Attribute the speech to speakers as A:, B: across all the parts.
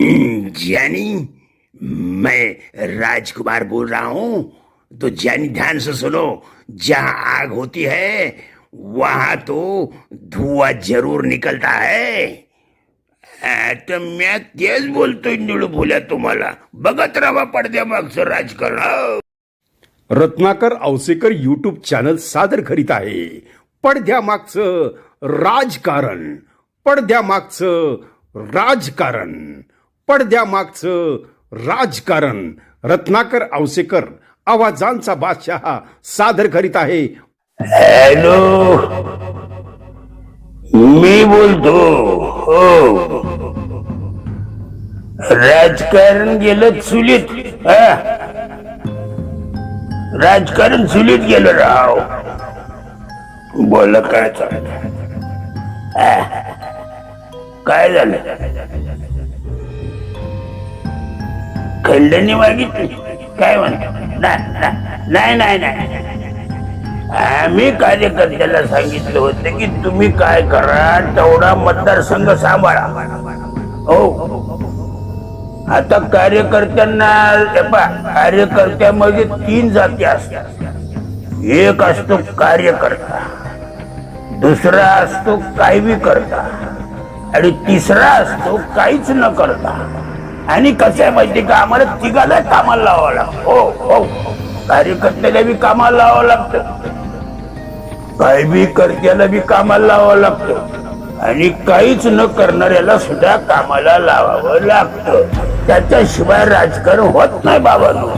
A: ज्ञानी मैं राजकुमार बोल रहा हूं तो ज्ञानी ध्यान से सुनो जहां आग होती है वहां तो धुआं जरूर निकलता है। तर म्या तेच बोलतोय निळू बोल्या तुम्हाला बघत राहा पडद्या मागचं राजकारण.
B: रत्नाकर औसेकर युट्यूब चॅनल सादर करीत आहे. पडद्यामागचं राजकारण पडद्यामागचं राजकारण. पडद्यामागचं राजकारण. रत्नाकर आवसेकर आवाजांचा बादशाह सादर करीत आहे.
A: हॅलो. मी बोलतो हो. राजकारण गेलं चुलीत राजकारण चुलीत गेलं राव. बोल काय चाललं काय झालं? खंडणी मागितली काय म्हणतो नाही नाही नाही. आम्ही कार्यकर्त्याला सांगितलं होतं की तुम्ही काय करा तेवढा मतदारसंघ सांभाळा. हो. आता कार्यकर्त्यांना कार्यकर्त्यामध्ये तीन जाती असतात. एक असतो कार्यकर्ता दुसरा असतो काय बी करता आणि तिसरा असतो काहीच न करता. आणि कसं आहे माहिती का? आम्हाला तिघाला कामाला लावावं लागतं. हो हो. कार्यकर्त्याला बी कामाला लावावं लागतं. काय बी कर्त्याला बी कामाला लावावं लागतं. आणि काहीच न करणाऱ्याला सुद्धा कामाला लावावं लागतं. त्याच्याशिवाय राजकारण होत नाही बाबांनो.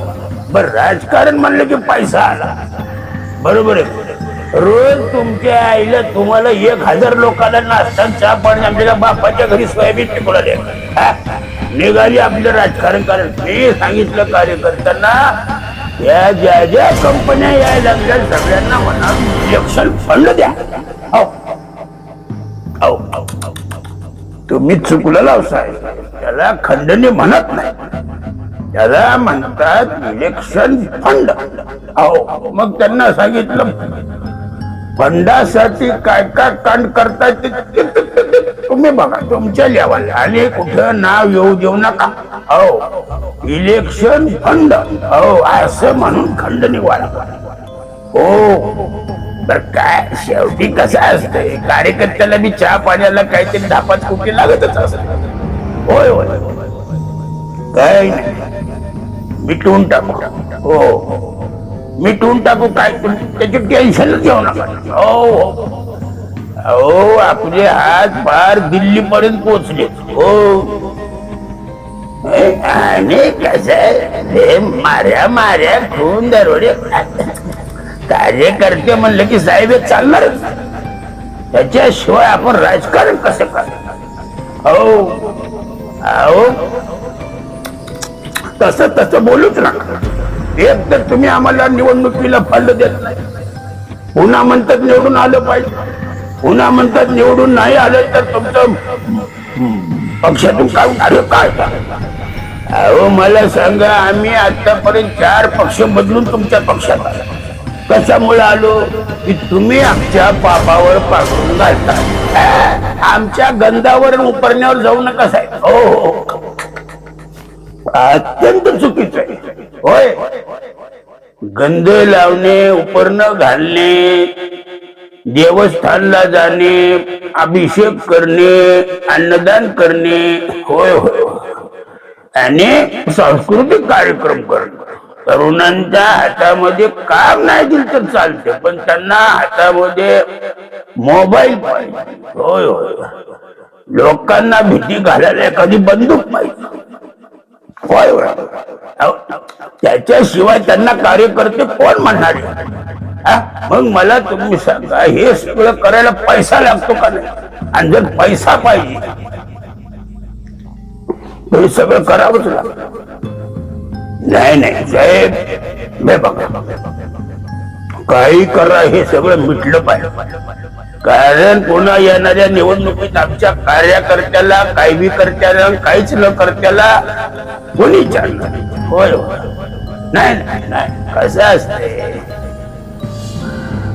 A: बर राजकारण म्हणलं की पैसा आला. बरोबर आहे. रोज तुमच्या आईला तुम्हाला एक हजार लोकांना नाश्ता चहा पाणी आमच्या बापाच्या घरी सोयाबीन पिकवला द्या. निघाली आपलं राजकारण कारण मी सांगितलं कार्यकर्त्यांना या ज्या ज्या कंपन्या यायला लागल्या सगळ्यांना म्हणा इलेक्शन फंड द्या. हो. हो, हो, तुम्ही चुकलं लावसाय त्याला खंडणी म्हणत नाही. त्याला म्हणतात इलेक्शन फंड अहो मग त्यांना सांगितलं फंडासाठी काय काय कांड करताय ते तुम्ही बघा तुमच्या लेवाला आणि कुठं नाव येऊ देऊ नका. हो इलेक्शन फंड हो असं म्हणून खंड वाढवा हो तर काय शेवटी कसं असतंय? कार्यकर्त्याला मी चहा पाण्याला काहीतरी धापात कुठे लागतच असत. होय होय. काय नाही. मिटवून टाकू. हो, हो. मिटवून टाकू काय? तुम्ही त्याची टेन्शनच घेऊ नका. हो हो. अहो आपले हात पार दिल्ली पर्यंत पोहोचले. हो. आणि कस हे माऱ्या माऱ्या खून दरोडे. कार्यकर्ते म्हणलं की साहेब हे चालणारच त्याच्याशिवाय आपण राजकारण कसं करणार? हो. अहो. तस तसं बोलूच नका. एक तर तुम्ही आम्हाला निवडणुकीला फंड देत नाही. पुन्हा म्हणतात निवडून आलं पाहिजे. पुन्हा म्हणतात निवडून नाही आलं तर तुमचं पक्षातून काय कार्य काय? अहो मला सांगा आम्ही आतापर्यंत चार पक्ष बदलून तुमच्या पक्षात आलो. कशामुळे आलो? की तुम्ही आमच्या पापावर पाठवून घालता. आमच्या गंधावर उपरण्यावर जाऊ नका साहेब. हो, हो हो. अत्यंत चुकीचं आहे. होय. गंध लावणे उपरणं घालणे देवस्थानला जाणे अभिषेक करणे अन्नदान करणे होय होय आणि सांस्कृतिक कार्यक्रम करणे. तरुणांच्या हातामध्ये काम नाही दिलं तर चालते पण त्यांना हातामध्ये मोबाईल पाहिजे. होय होय लोकांना भीती घालायला एखादी बंदूक पाहिजे. होय होय. त्याच्याशिवाय त्यांना कार्यकर्ते कोण म्हणणार? मग मला तुम्ही सांगा हे सगळं करायला पैसा लागतो का नाही? आणि जर पैसा पाहिजे हे सगळं करावंच लागतं. नाही नाही साहेब बे बघा. काही करा हे सगळं मिटलं पाहिजे. कारण पुन्हा येणाऱ्या निवडणुकीत आमच्या कार्यकर्त्याला काही बी करत्याला काहीच न करत्याला कोणी विचारणार होय होय. नाही नाही नाही. कसं असते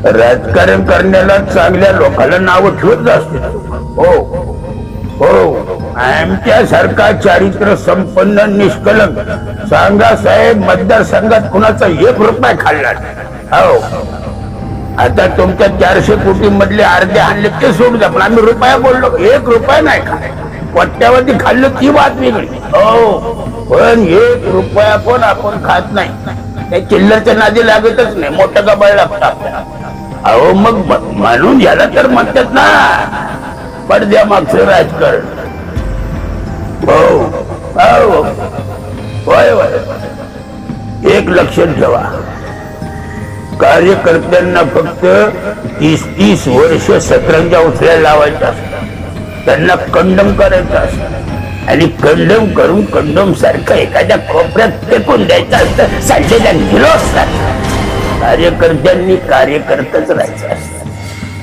A: राजकारण करण्याला चांगल्या लोकांना नाव ठेवत असते हो हो. आमच्यासारखा चारित्र संपन्न निष्कलंक सांगा साहेब मतदारसंघात कुणाचा एक रुपया खाल्ला हो. आता तुमच्या चारशे कोटी मधले अर्धे आणले ते सोडू द्या पण आम्ही रुपया बोललो एक रुपया नाही खाल्ला. पट्ट्यावरती खाल्लं ती बात वेगळी. हो. पण एक रुपया पण आपण खात नाही. त्या चिल्लरच्या नादी लागतच नाही. मोठं गबाळ लागतं आपल्याला. अहो मग म्हणून याला तर म्हणतात ना पडद्या मागचं राजकारण. हो हो होय होय. एक लक्षात ठेवा. कार्यकर्त्यांना फक्त तीस तीस वर्ष सतरंजा उचल्या लावायच्या असतात. त्यांना कंडम करायचं असतं. आणि कंडम करून कंडम सारखं एखाद्या कोपऱ्यात फेकून द्यायचं असतं. संजयला किलो असतात कार्यकर्त्यांनी कार्यकर्ताच राहायचं असतं.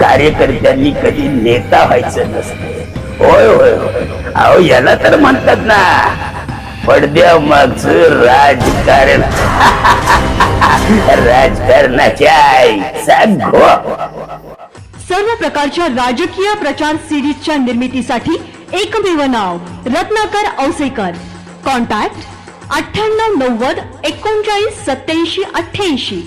A: कार्यकर्त्यांनी कधी नेता व्हायचं नसतं. होय होय होय. अहो याला तर म्हणतात ना पडद्या मागच राजकारण राजकारणाच्या आईचा
C: सर्व प्रकारच्या राजकीय प्रचार सिरीजच्या निर्मितीसाठी एकमेव नाव रत्नाकर औसेकर. कॉन्टॅक्ट अठ्ठ्याण्णव नव्वद एकोणचाळीस सत्याऐंशी अठ्ठ्याऐंशी.